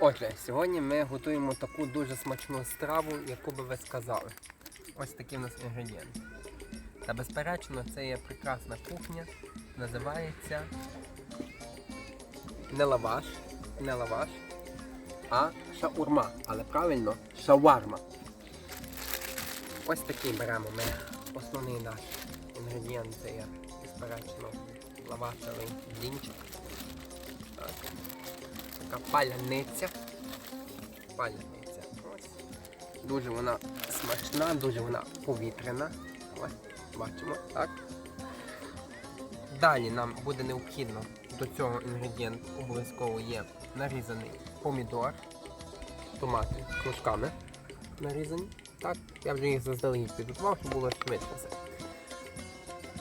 Отже, сьогодні ми готуємо таку дуже смачну страву, яку би ви сказали. Ось такі в нас інгредієнти. Та безперечно, це є прекрасна кухня. Називається не лаваш, не лаваш, а шаурма. Але правильно шаварма. Ось такий беремо ми. Основний наш інгредієнт це є, безперечно, лавашевий блінчик. Так. Така паляниця. Паляниця. Ось. Дуже вона смачна, дуже вона повітряна. Ось, бачимо, так. Далі нам буде необхідно до цього інгредієнту обов'язково є нарізаний помідор, томати кружками нарізані. Так, я вже їх заздалегідь підготував, щоб було швидше все.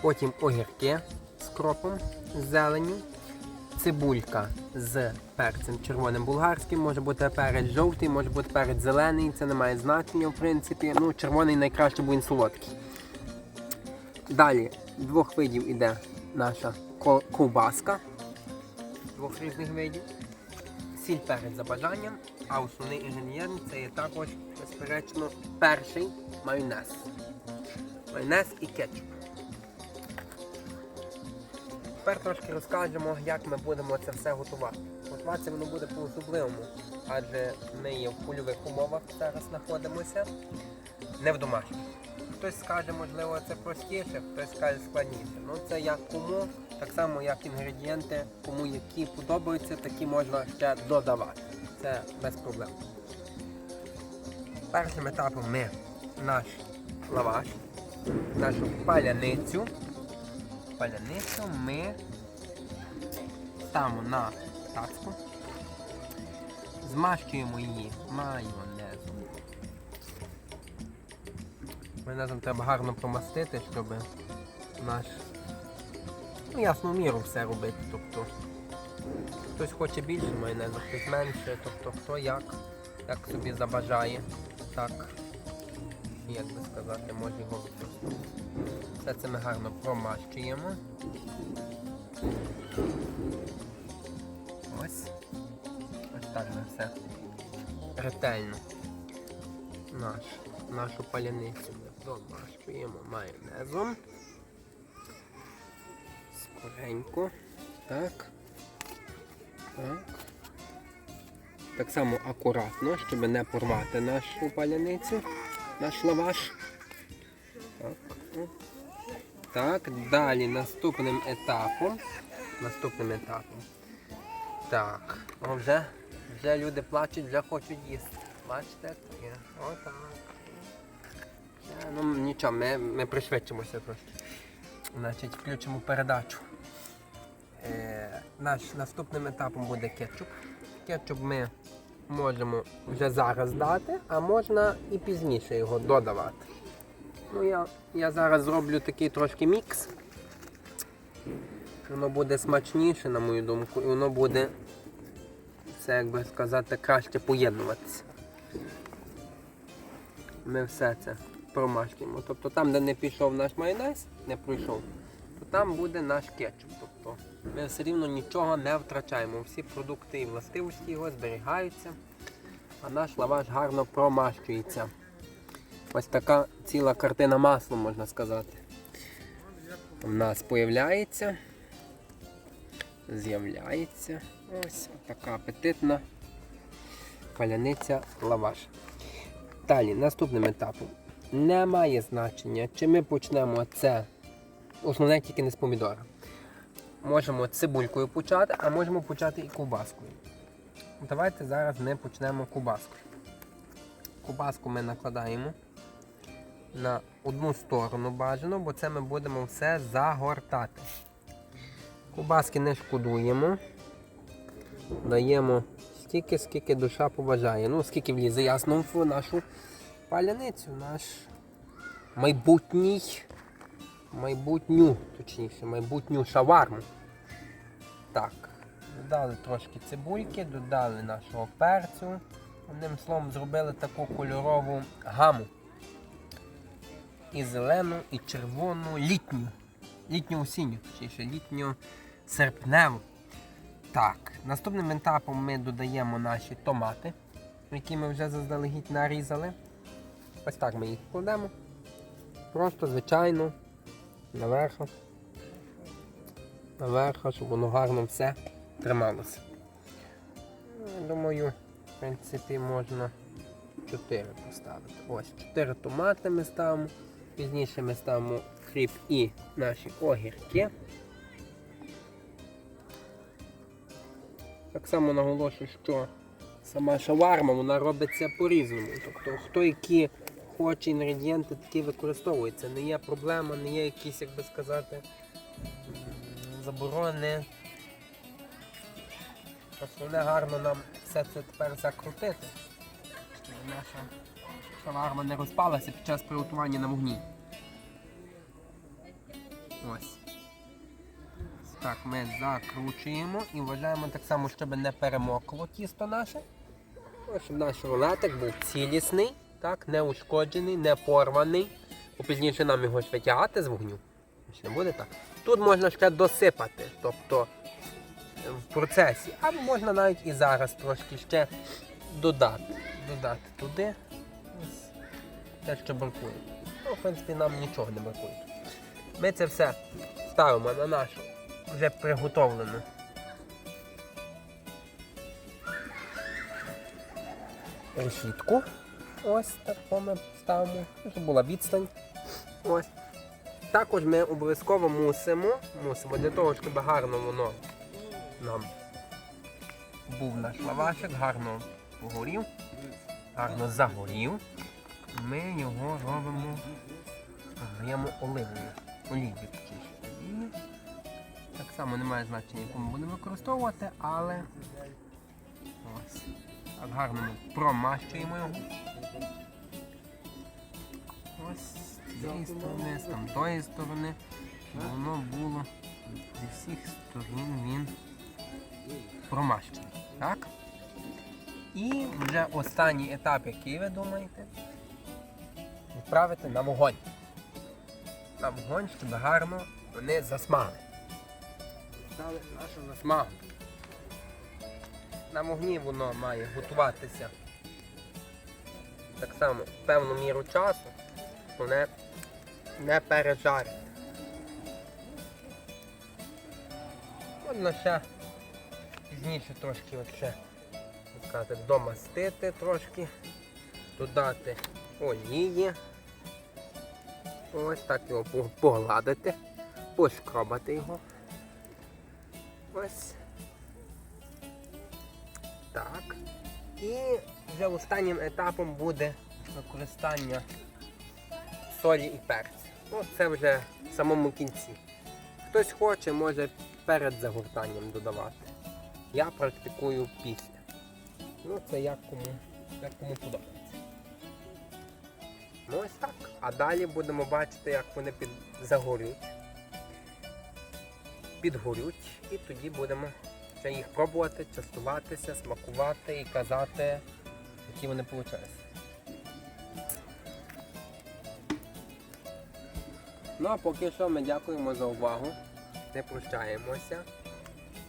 Потім огірки з кропом, з зеленю, цибулька з перцем червоним булгарським, може бути перець жовтий, може бути перець зелений, це не має значення в принципі. Ну, червоний найкраще, бо солодкий. Далі двох видів іде наша ковбаска. Двох різних видів. Сіль перець за бажанням, а основний інгредієнт це є також, безперечно, перший майонез. Майонез і кетчуп. Тепер трошки розкажемо, як ми будемо це все готувати. Готуватися воно буде по-особливому, адже ми є в польових умовах зараз знаходимося, не в домашніх. Хтось скаже, можливо, це простіше, хтось скаже складніше. Ну це як кому, так само як інгредієнти, кому які подобаються, такі можна ще додавати. Це без проблем. Першим етапом ми наш лаваш, нашу паляницю. Паляницю ми ставимо на тацку, змащуємо її майонезом. Майонезом треба гарно промастити, щоб наш ну, ясну міру все робити. Тобто хтось хоче більше майонезу, хтось менше, тобто хто як, як собі забажає, так, як би сказати, може його використовувати. Все це ми гарно промащуємо. Ось. Ось так ми все ретельно. Наш, нашу паляницю ми промащуємо майонезом. Скоренько. Так. Так. Так само акуратно, щоб не порвати нашу паляницю, наш лаваш. Так. Так, далі наступним етапом. Наступним етапом. Так, о, вже, вже люди плачуть, вже хочуть їсти. Бачите? Отак. Ну нічого, ми, ми пришвидшимося трошки. Значить, включимо передачу. Е, наш наступним етапом буде кетчуп. Кетчуп ми можемо вже зараз дати, а можна і пізніше його додавати. Ну, я, я зараз зроблю такий трошки мікс. Воно буде смачніше, на мою думку, і воно буде, все, як би сказати, краще поєднуватися. Ми все це промашкуємо. Тобто там, де не пішов наш майонез, не пройшов, то там буде наш кетчуп. Тобто ми все рівно нічого не втрачаємо. Всі продукти і властивості його зберігаються, а наш лаваш гарно промащується. Ось така ціла картина маслом, можна сказати. У нас появляється. З'являється ось така апетитна паляниця лаваш. Далі, наступним етапом. Немає значення, чи ми почнемо це, основне тільки не з помідора. Можемо цибулькою почати, а можемо почати і ковбаскою. Давайте зараз ми почнемо ковбаскою. Ковбаску ми накладаємо на одну сторону бажано, бо це ми будемо все загортати. Кубаски не шкодуємо. Даємо стільки, скільки душа побажає. Ну, скільки влізе ясно в нашу паляницю, наш майбутній, майбутню, точніше, майбутню шаварму. Так, додали трошки цибульки, додали нашого перцю. Одним словом, зробили таку кольорову гаму і зелену, і червону, літню. Літню осінню, точніше, літню серпневу. Так, Наступним етапом ми додаємо наші томати, які ми вже заздалегідь нарізали. Ось так ми їх кладемо. Просто звичайно наверху. Наверху, щоб воно гарно все трималося. Ну, Думаю, в принципі, можна 4 поставити. Ось 4 томати ми ставимо. Пізніше ми ставимо кріп і наші огірки. Так само наголошую, що сама шаварма вона робиться по-різному. Тобто, хто які хоче інгредієнти, такі використовує. Це не є проблема, не є якісь, як би сказати, заборони. Основне гарно нам все це тепер закрутити. Наша шаварма не розпалася під час приготування на вогні. Ось. Так, ми закручуємо і вважаємо так само, щоб не перемокло тісто наше. Щоб наш рулетик був цілісний, так, не ушкоджений, не порваний. Пізніше нам його ж витягати з вогню. Ще буде так. Тут можна ще досипати, тобто в процесі. Або можна навіть і зараз трошки ще додати. Додати туди. Те, що бракує. Ну, в принципі, нам нічого не бракує. Ми це все ставимо на нашу вже приготовлену. Решітку. Ось так ми ставимо, щоб була відстань. Ось. Також ми обов'язково мусимо, мусимо для того, щоб гарно воно нам був наш лавашик, гарно погорів, гарно загорів. Ми його робимо, даємо оливою, олію так само немає значення, яку ми будемо використовувати, але ось. Так гарно ми промащуємо його. Ось з цієї сторони, з там тої сторони, воно було зі всіх сторін він промащений. Так? І вже останній етап, який ви думаєте, відправити на вогонь. На вогонь, щоб гарно вони засмагли. Дали нашу засмагу. На вогні воно має готуватися так само певну міру часу, щоб не, пережарити. Можна ще пізніше трошки от ще, сказати, домастити трошки, додати олії. Ось так його погладити, пошкробати його. Ось. Так. І вже останнім етапом буде використання солі і перцю. Ну, це вже в самому кінці. Хтось хоче, може перед загортанням додавати. Я практикую після. Ну, це як кому, як кому подобається. Ну ось так. А далі будемо бачити, як вони під... загорють. Підгорють і тоді будемо ще їх пробувати, частуватися, смакувати і казати, які вони вийшли. Ну а поки що ми дякуємо за увагу. Не прощаємося.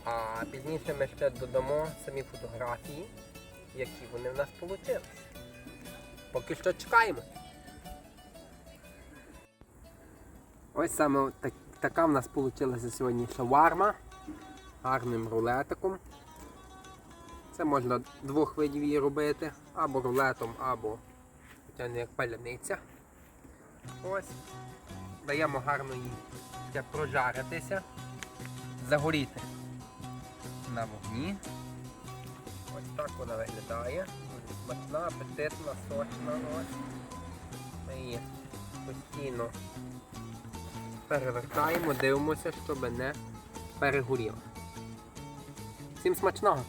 А пізніше ми ще додамо самі фотографії, які вони в нас вийшли. Поки що чекаємо. Ось саме так, така в нас вийшла сьогодні шаварма гарним рулетиком. Це можна двох видів її робити, або рулетом, або як паляниця. Ось. Даємо гарно ще прожаритися, загоріти на вогні. Ось так вона виглядає. Смачна, апетитна, сочна. Ми її постійно перевертаємо, дивимося, щоб не перегоріло. Всім смачного!